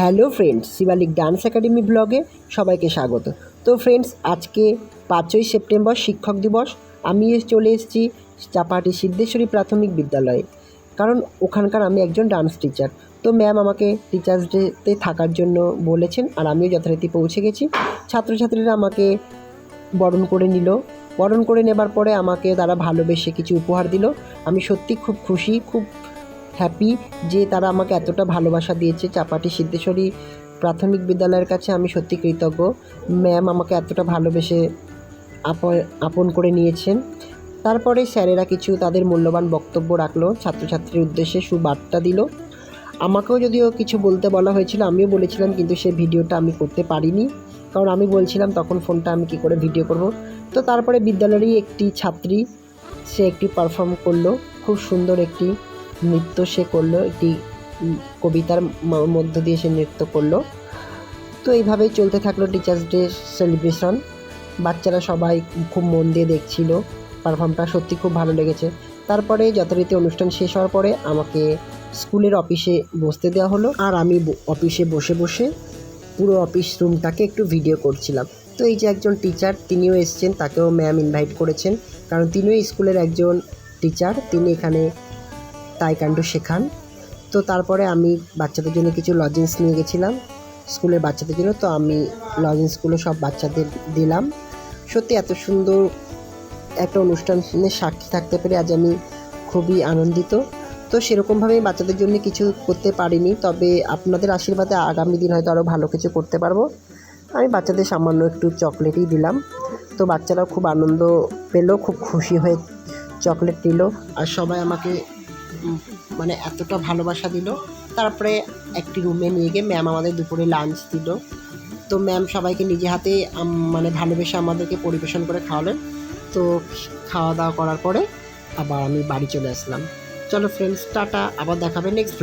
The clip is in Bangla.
Hello friends, Shivalik dance academy ব্লগে সবাইকে স্বাগত। তো ফ্রেন্ডস, আজকে পাঁচই সেপ্টেম্বর শিক্ষক দিবস। আমি চলে এসেছি চাপাটি সিদ্ধেশ্বরী প্রাথমিক বিদ্যালয়ে। কারণ ওখানকার আমি একজন ডান্স টিচার। তো ম্যাম আমাকে টিচার্স ডেতে থাকার জন্য বলেছেন আর আমিও যথারীতি পৌঁছে গেছি। ছাত্রছাত্রীরা আমাকে বরণ করে নিল। বরণ করে নেবার পরে আমাকে তারা ভালোবেসে কিছু উপহার দিল। আমি সত্যি খুব খুশি, খুব হ্যাপি যে তারা আমাকে এতটা ভালোবাসা দিয়েছে। চাপাটি সিদ্ধেশ্বরী প্রাথমিক বিদ্যালয়ের কাছে আমি সত্যি কৃতজ্ঞ। ম্যাম আমাকে এতটা ভালোবেসে আপন করে নিয়েছেন। তারপরে স্যারেরা কিছু তাদের মূল্যবান বক্তব্য রাখল। ছাত্রছাত্রীর উদ্দেশ্যে সুবার্তা দিল। আমাকেও যদিও কিছু বলতে বলা হয়েছিল, আমিও বলেছিলাম, কিন্তু সে ভিডিওটা আমি করতে পারিনি। কারণ আমি বলছিলাম, তখন ফোনটা আমি কী করে ভিডিও করব? তো তারপরে বিদ্যালয়েরই একটি ছাত্রী, সে একটি পারফর্ম করল। খুব সুন্দর একটি নৃত্য সে করল, একটি কবিতার মধ্য দিয়ে সে নৃত্য করল। তো এইভাবেই চলতে থাকল টিচার্স ডে সেলিব্রেশন বাচ্চারা সবাই খুব মন দিয়ে দেখছিল পারফর্মটা সত্যি খুব ভালো লেগেছে। তারপরে যথারীতি অনুষ্ঠান শেষ হওয়ার পরে আমাকে স্কুলের অফিসে বসতে দেওয়া হলো, আর আমি অফিসে বসে বসে পুরো অফিস রুমটাকে একটু ভিডিও করছিলাম। তো এই যে একজন টিচার তিনিও এসছেন, তাকেও ম্যাম ইনভাইট করেছেন, কারণ তিনিও স্কুলের একজন টিচার তিনি এখানে তাইকান্ডো শেখান। তো তারপরে আমি বাচ্চাদের জন্য কিছু লজেন্স নিয়ে গেছিলাম। স্কুলের বাচ্চাদের জন্য তো আমি লজেন্সগুলো সব বাচ্চাদের দিলাম। সত্যি এত সুন্দর একটা অনুষ্ঠানের সাক্ষী থাকতে পেরে আজ আমি খুবই আনন্দিত। তো সেরকমভাবেই বাচ্চাদের জন্য কিছু করতে পারিনি, তবে আপনাদের আশীর্বাদে আগামী দিন হয়তো আরও ভালো কিছু করতে পারব। আমি বাচ্চাদের সামান্য একটু চকলেটই দিলাম। তো বাচ্চারাও খুব আনন্দ পেল, খুব খুশি হয়ে চকলেট নিল। আর সবাই আমাকে মানে এতটা ভালোবাসা দিল। তারপরে একটি রুমে নিয়ে গিয়ে ম্যাম আমাদের দুপুরে লাঞ্চ দিল। তো ম্যাম সবাইকে নিজে হাতে মানে ভালোবেসে আমাদেরকে পরিবেশন করে খাওয়ালেন। তো খাওয়া দাওয়া করার পরে আবার আমি বাড়ি চলে আসলাম। চলো ফ্রেন্ডস টাটা, আবার দেখাবে নেক্সট